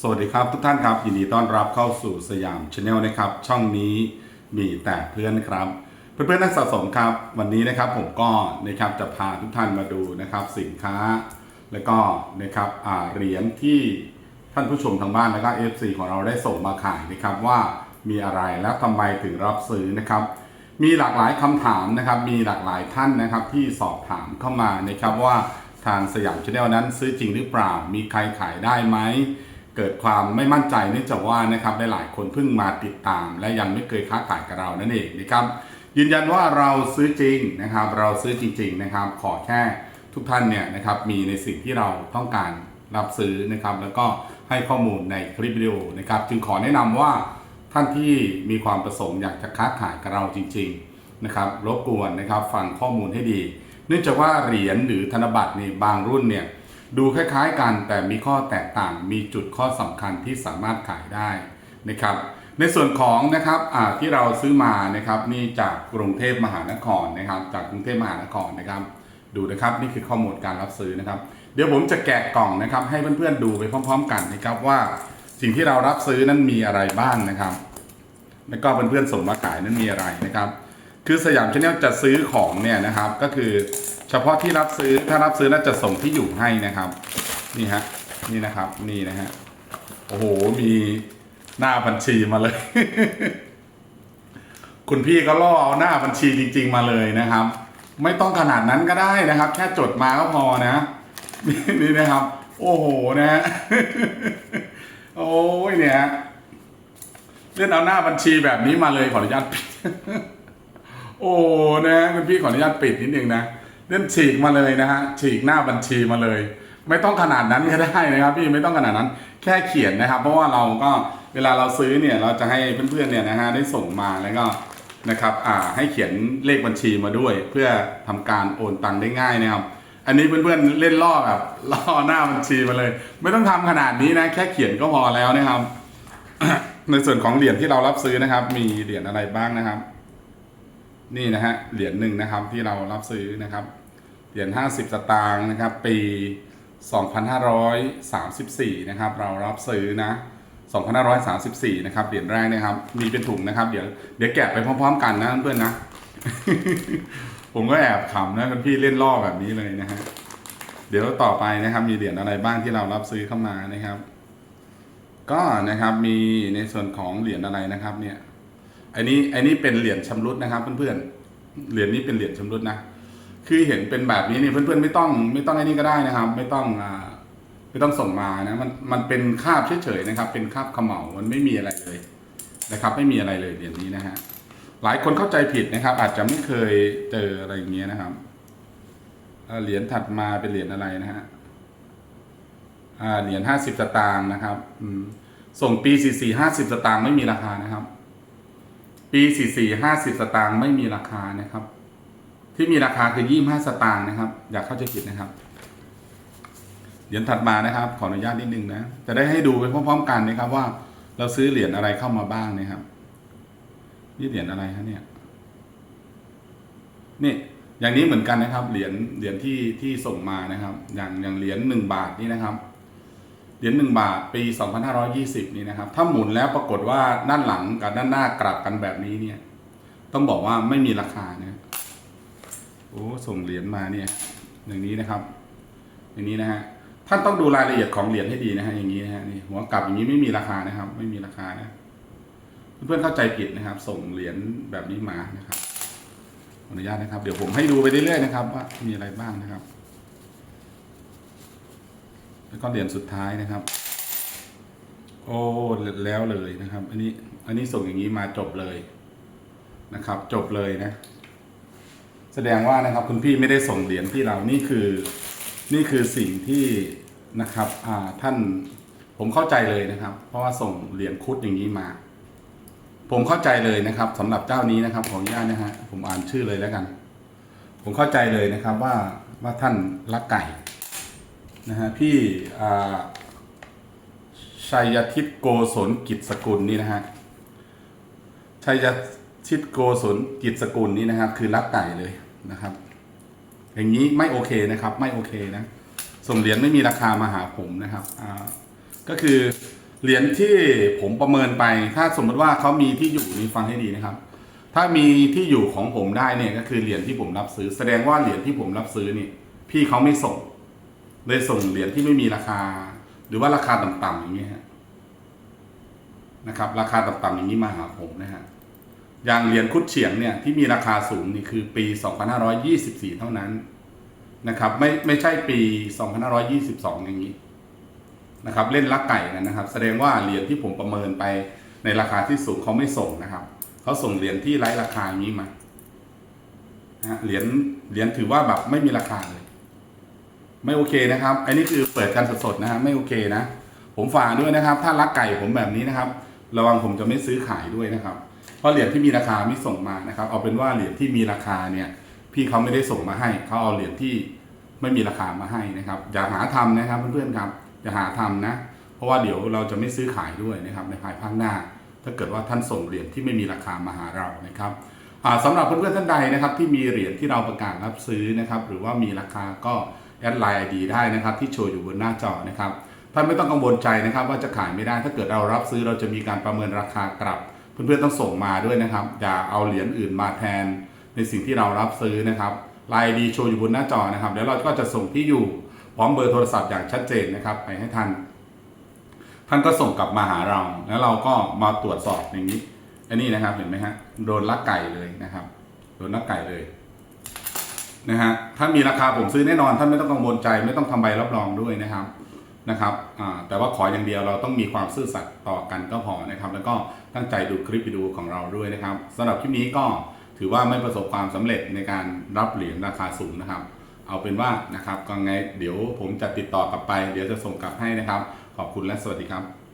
สวัสดีครับทุกท่านครับ ยินดีต้อนรับเข้าสู่สยามชาแนลนะครับ ช่องนี้มีแต่เพื่อนครับ เพื่อนๆนักสะสมครับ วันนี้นะครับผมก็นะครับจะพาทุกท่านมาดูนะครับ สินค้า แล้วก็นะครับเหรียญที่ท่านผู้ชมทางบ้านแล้วก็ FC ของเราได้ส่งมาขายนะครับว่ามีอะไรแล้วทำไมถึงรับซื้อนะครับ มีหลากหลายคำถามนะครับ มีหลากหลายท่านนะครับ ที่สอบถามเข้ามานะครับว่าทางสยามชาแนลนั้นซื้อจริงหรือเปล่า มีใครขายได้ไหม เกิดความไม่มั่นใจเนื่องจากว่านะครับหลายๆคนเพิ่งมาติดตาม และยังไม่เคยค้าขายกับเรานั่นเองนะครับยืนยันว่าเราซื้อจริงนะครับ เราซื้อจริง ๆนะครับ ขอแค่ทุกท่านเนี่ยนะครับมีในสิ่งที่เราต้องการรับซื้อนะครับ แล้วก็ให้ข้อมูลในคลิปวิดีโอนะครับ จึงขอแนะนำว่าท่านที่มีความประสงค์อยากจะค้าขายกับเราจริง ๆนะครับรบกวนนะครับฟังข้อมูลให้ดี เนื่องจากว่าเหรียญหรือธนบัตรในบางรุ่นเนี่ย ดูคล้ายๆกันแต่มีข้อแตกต่างมีจุดข้อสำคัญที่สามารถขายได้นะครับในส่วนของนะครับที่เราซื้อมานะครับนี่จากกรุงเทพมหานครนะครับ จากกรุงเทพมหานครนะครับ ดูนะครับนี่คือข้อมูลการรับซื้อนะครับ เดี๋ยวผมจะแกะกล่องนะครับ ให้เพื่อนๆดูไปพร้อม ๆ กันนะครับว่าสิ่งที่เรารับซื้อนั้นมีอะไรบ้างนะครับ แล้วก็เพื่อนๆส่งมาขายนั้นมีอะไรนะครับ คือสยามชาแนลจะซื้อของเนี่ยนะครับก็คือ เฉพาะที่รับซื้อถ้ารับซื้อแล้วจะส่งที่อยู่ให้นะครับ นี่ฮะนี่นะครับนี่นะฮะโอ้โหมีหน้าบัญชีมาเลย คุณพี่ก็ล่อเอาหน้าบัญชีจริง ๆ มาเลยนะครับ ไม่ต้องขนาดนั้นก็ได้นะครับ แค่จดมาก็พอนะนี่นี่นะครับ โอ้โหนะฮะโอ้ยเนี่ยเล่นเอาหน้าบัญชีแบบนี้มาเลยขออนุญาตปิด โอ้นะคุณพี่ขออนุญาตปิดนิดนึงนะ เล่นฉีกมาเลยนะฮะฉีกหน้าบัญชีมาเลย ไม่ต้องขนาดนั้นก็ได้นะครับพี่ไม่ต้องขนาดนั้นแค่เขียนนะครับ เพราะว่าเราก็เวลาเราซื้อเนี่ยเราจะให้เพื่อนๆเนี่ยนะฮะได้ส่งมาแล้วก็นะครับอ่าให้เขียนเลขบัญชีมาด้วย เพื่อทำการโอนตังค์ได้ง่ายนะครับ อันนี้เพื่อนๆเล่นล่อแบบล่อหน้าบัญชีมาเลย ไม่ต้องทำขนาดนี้นะ แค่เขียนก็พอแล้วนะครับ ในส่วนของเหรียญที่เรารับซื้อนะครับ มีเหรียญอะไรบ้างนะครับ นี่นะฮะเหรียญหนึ่งนะครับที่เรารับซื้อนะครับเหรียญ50 สตางค์นะครับ ปี 2534 นะครับ เรารับซื้อนะ2534 นะครับเหรียญแรกนะครับ มีเป็นถุงนะครับ เดี๋ยวเดี๋ยวแกะไปพร้อม ๆ กันนะเพื่อนๆนะ ผมก็แอบขำนะคุณพี่เล่นล่อแบบนี้เลยนะฮะเดี๋ยวต่อไปนะครับ มีเหรียญอะไรบ้างที่เรารับซื้อเข้ามานะครับ ก็นะครับมีในส่วนของเหรียญอะไรนะครับ เนี่ย อันนี้อันนี้เป็นเหรียญชำรุดนะครับเพื่อนๆ เหรียญนี้เป็นเหรียญชำรุดนะ คือเห็นเป็นแบบนี้นี่เพื่อนๆไม่ต้องไม่ต้องไอ้นี่ก็ได้นะครับ ไม่ต้องอ่าไม่ต้องส่งมานะมันมันเป็นคาบเฉยๆนะครับ เป็นคาบขมเหลามันไม่มีอะไรเลยนะครับ ไม่มีอะไรเลยเหรียญนี้นะฮะหลายคนเข้าใจผิดนะครับ อาจจะไม่เคยเจออะไรอย่างเงี้ยนะครับเหรียญถัดมาเป็นเหรียญอะไรนะฮะเหรียญห้าสิบสตางค์นะครับส่งปีสี่สี่ห้าสิบสตางค์ไม่มีราคานะครับ ปีสี่สี่ห้าสิบสตางค์ไม่มีราคานะครับ ที่มีราคาคือยี่ห้าสตางค์นะครับ อย่าเข้าใจผิดนะครับ เหรียญถัดมานะครับ ขออนุญาตนิดนึงนะ จะได้ให้ดูไปพร้อมๆกันนะครับ ว่าเราซื้อเหรียญอะไรเข้ามาบ้างนะครับ นี่เหรียญอะไรฮะเนี่ย นี่อย่างนี้เหมือนกันนะครับ เหรียญเหรียญที่ที่ส่งมานะครับ อย่างอย่างเหรียญหนึ่งบาทนี่นะครับ เหรียญหนึ่งบาทปี 2520 นี่นะครับ ถ้าหมุนแล้วปรากฏว่าด้านหลังกับด้านหน้ากลับกันแบบนี้เนี่ย ต้องบอกว่าไม่มีราคาเนะโอ้ส่งเหรียญมาเนี่ยอย่างนี้นะครับ อย่างนี้นะฮะท่านต้องดูรายละเอียดของเหรียญให้ดีนะฮะอย่างนี้นะฮะนี่หัวกลับอย่างนี้ไม่มีราคานะครับ ไม่มีราคานะเพื่อนๆเข้าใจผิดนะครับ ส่งเหรียญแบบนี้มานะครับอนุญาตนะครับ เดี๋ยวผมให้ดูไปเรื่อยๆนะครับ ว่ามีอะไรบ้างนะครับ แล้วก็เหรียญสุดท้ายนะครับ โอ้แล้วเลยนะครับ อันนี้ อันนี้ส่งอย่างนี้มาจบเลยนะครับ จบเลยนะ แสดงว่านะครับ คุณพี่ไม่ได้ส่งเหรียญที่เรานี่คือ นี่คือสิ่งที่นะครับท่านผมเข้าใจเลยนะครับ เพราะว่าส่งเหรียญคุดอย่างนี้มา ผมเข้าใจเลยนะครับสำหรับเจ้านี้นะครับ ขออนุญาตนะฮะผมอ่านชื่อเลยแล้วกัน ผมเข้าใจเลยนะครับว่าว่าท่านรักไก่ นะฮะพี่ชัยทิตโกศลกิจสกุลนี่นะฮะชัยทิตโกศลกิจสกุลนี่นะครับ คือรักไก่เลยนะครับ อย่างนี้ไม่โอเคนะครับ ไม่โอเคนะส่งเหรียญไม่มีราคามาหาผมนะครับอ่าก็คือเหรียญที่ผมประเมินไป ถ้าสมมติว่าเขามีที่อยู่นี่ฟังให้ดีนะครับ ถ้ามีที่อยู่ของผมได้เนี่ยก็คือเหรียญที่ผมรับซื้อ แสดงว่าเหรียญที่ผมรับซื้อนี่พี่เขาไม่ส่ง เลยส่งเหรียญที่ไม่มีราคา หรือว่าราคาต่ำๆอย่างนี้ยฮะนะครับ ราคาต่ำๆอย่างนี้มาหาผมนะฮะอย่างเหรียญคุดเฉียงเนี่ยที่มีราคาสูงนี่คือปี 2524 เท่านั้นนะครับ ไม่ไม่ใช่ปี 2522 อย่างนี้นะครับ เล่นลักไก่กันนะครับ แสดงว่าเหรียญที่ผมประเมินไปในราคาที่สูงเขาไม่ส่งนะครับเขาส่งเหรียญที่ไร้ราคาอย่างนี้มาเหรียญเหรียญถือว่าแบบไม่มีราคาเลย ไม่โอเคนะครับ อันนี้คือเปิดการสดๆนะฮะไม่โอเคนะ ผมฝากด้วยนะครับ ถ้ารักไก่ผมแบบนี้นะครับ ระวังผมจะไม่ซื้อขายด้วยนะครับ เพราะเหรียญที่มีราคาไม่ส่งมานะครับ เอาเป็นว่าเหรียญที่มีราคาเนี่ยพี่เขาไม่ได้ส่งมาให้เขาเอาเหรียญที่ไม่มีราคามาให้นะครับ อย่าหาทำนะครับเพื่อนๆครับอย่าหาทำนะ เพราะว่าเดี๋ยวเราจะไม่ซื้อขายด้วยนะครับในภายภาคหน้า ถ้าเกิดว่าท่านส่งเหรียญที่ไม่มีราคามาหาเรานะครับอ่าสำหรับเพื่อนๆท่านใดนะครับ ที่มีเหรียญที่เราประกาศรับซื้อนะครับ หรือว่ามีราคาก็ แอดไลน์ไอดีได้นะครับที่โชว์อยู่บนหน้าจอนะครับท่านไม่ต้องกังวลใจนะครับ ว่าจะขายไม่ได้ถ้าเกิดเรารับซื้อเราจะมีการประเมินราคากลับ เพื่อนๆต้องส่งมาด้วยนะครับ อย่าเอาเหรียญอื่นมาแทน ในสิ่งที่เรารับซื้อนะครับไลน์ดีโชว์อยู่บนหน้าจอนะครับเดี๋ยวเราก็จะส่งที่อยู่พร้อมเบอร์โทรศัพท์อย่างชัดเจนนะครับไปให้ท่านท่านก็ส่งกลับมาหาเรา แล้วเราก็มาตรวจสอบอย่างนี้ อันนี้นะครับเห็นไหมฮะโดนลักไก่เลยนะครับ โดนลักไก่เลย นะฮะถ้ามีราคาผมซื้อแน่นอนท่านไม่ต้องกังวลใจ ไม่ต้องทำใบรับรองด้วยนะครับนะครับแต่ว่าขออย่างเดียวเราต้องมีความซื่อสัตย์ต่อกันก็พอนะครับ แล้วก็ตั้งใจดูคลิปวิดีโอของเราด้วยนะครับสำหรับคลิปนี้ก็ถือว่าไม่ประสบความสำเร็จในการรับเหรียญราคาสูงนะครับ เอาเป็นว่านะครับก็ไงเดี๋ยวผมจะติดต่อกลับไป เดี๋ยวจะส่งกลับให้นะครับ ขอบคุณและสวัสดีครับ